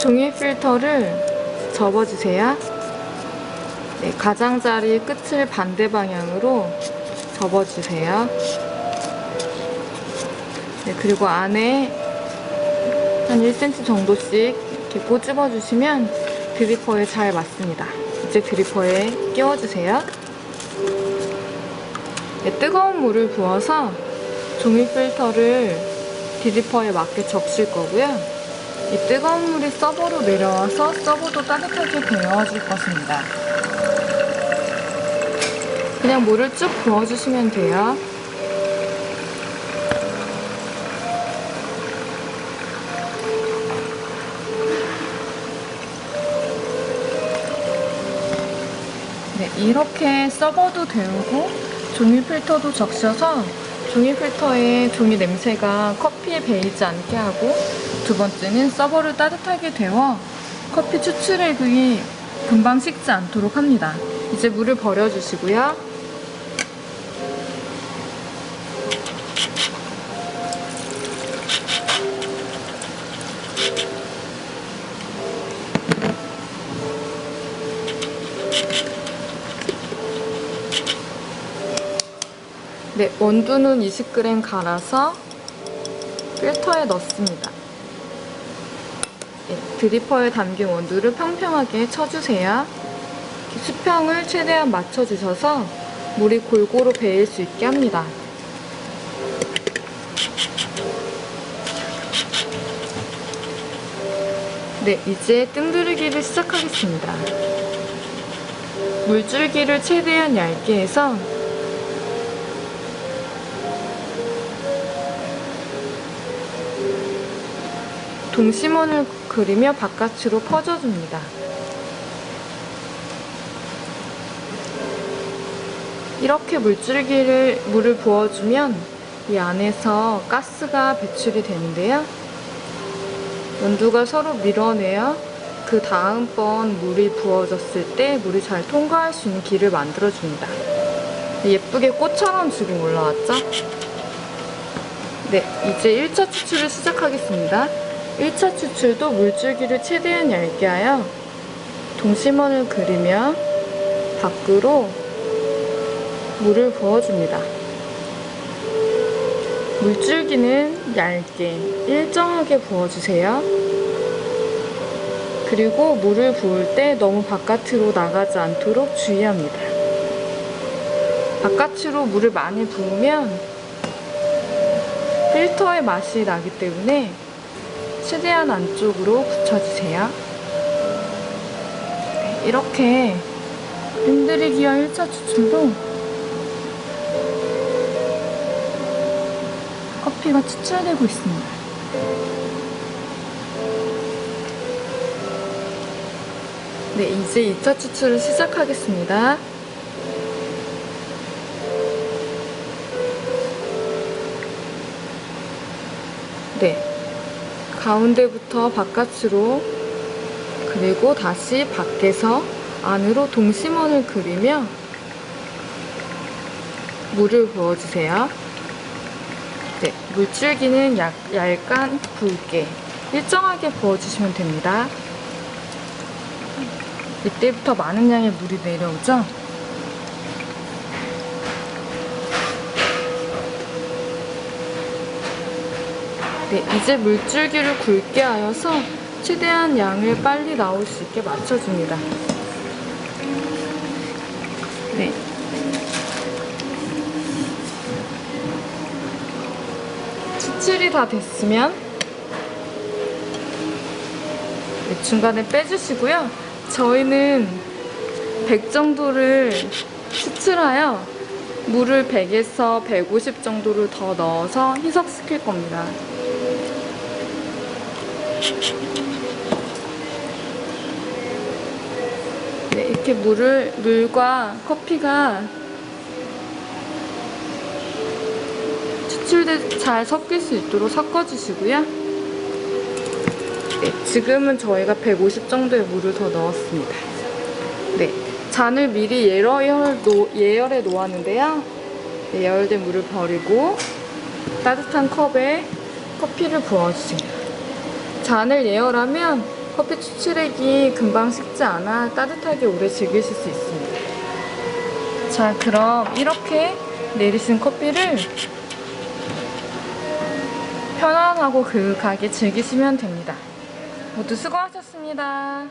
종이 필터를 접어주세요. 네, 가장자리 끝을 반대 방향으로 접어주세요. 네, 그리고 안에 한 1cm 정도씩 이렇게 꼬집어 주시면 드리퍼에 잘 맞습니다. 이제 드리퍼에 끼워주세요. 네, 뜨거운 물을 부어서 종이 필터를 드리퍼에 맞게 적실 거고요. 이 뜨거운 물이 서버로 내려와서 서버도 따뜻하게 데워줄 것입니다. 그냥 물을 쭉 부어주시면 돼요. 네, 이렇게 서버도 데우고 종이 필터도 적셔서 종이 필터에 종이 냄새가 커피에 배이지 않게 하고 두 번째는 서버를 따뜻하게 데워 커피 추출액이 금방 식지 않도록 합니다. 이제 물을 버려주시고요. 네, 원두는 20g 갈아서 필터에 넣습니다. 네, 드리퍼에 담긴 원두를 평평하게 쳐주세요. 수평을 최대한 맞춰주셔서 물이 골고루 배일 수 있게 합니다. 네, 이제 뜸들이기를 시작하겠습니다. 물줄기를 최대한 얇게 해서 동심원을 그리며 바깥으로 퍼져줍니다. 이렇게 물줄기를 물을 부어주면 이 안에서 가스가 배출이 되는데요. 원두가 서로 밀어내야 그 다음번 물이 부어졌을 때 물이 잘 통과할 수 있는 길을 만들어줍니다. 예쁘게 꽃처럼 지금 올라왔죠? 네, 이제 1차 추출을 시작하겠습니다. 1차 추출도 물줄기를 최대한 얇게 하여 동심원을 그리며 밖으로 물을 부어줍니다. 물줄기는 얇게 일정하게 부어주세요. 그리고 물을 부을 때 너무 바깥으로 나가지 않도록 주의합니다. 바깥으로 물을 많이 부으면 필터의 맛이 나기 때문에 최대한 안쪽으로 붙여주세요. 네, 이렇게 흔들리기와 1차 추출도 커피가 추출되고 있습니다. 네, 이제 2차 추출을 시작하겠습니다. 네, 가운데부터 바깥으로 그리고 다시 밖에서 안으로 동심원을 그리며 물을 부어주세요. 네, 물줄기는 약, 얇간 굵게 일정하게 부어주시면 됩니다. 이때부터 많은 양의 물이 내려오죠? 네, 이제 물줄기를 굵게 하여서 최대한 양을 빨리 나올 수 있게 맞춰줍니다. 네. 추출이 다 됐으면 네, 중간에 빼주시고요. 저희는 100 정도를 추출하여 물을 100에서 150 정도를 더 넣어서 희석시킬 겁니다. 네, 이렇게 물을, 물과 커피가 추출돼 잘 섞일 수 있도록 섞어주시고요. 네, 지금은 저희가 150 정도의 물을 더 넣었습니다. 네, 잔을 미리 예열, 놓, 예열해 놓았는데요. 네, 예열된 물을 버리고 따뜻한 컵에 커피를 부어주세요. 잔을 예열하면 커피 추출액이 금방 식지 않아 따뜻하게 오래 즐기실 수 있습니다. 자, 그럼 이렇게 내리신 커피를 편안하고 그윽하게 즐기시면 됩니다. 모두 수고하셨습니다.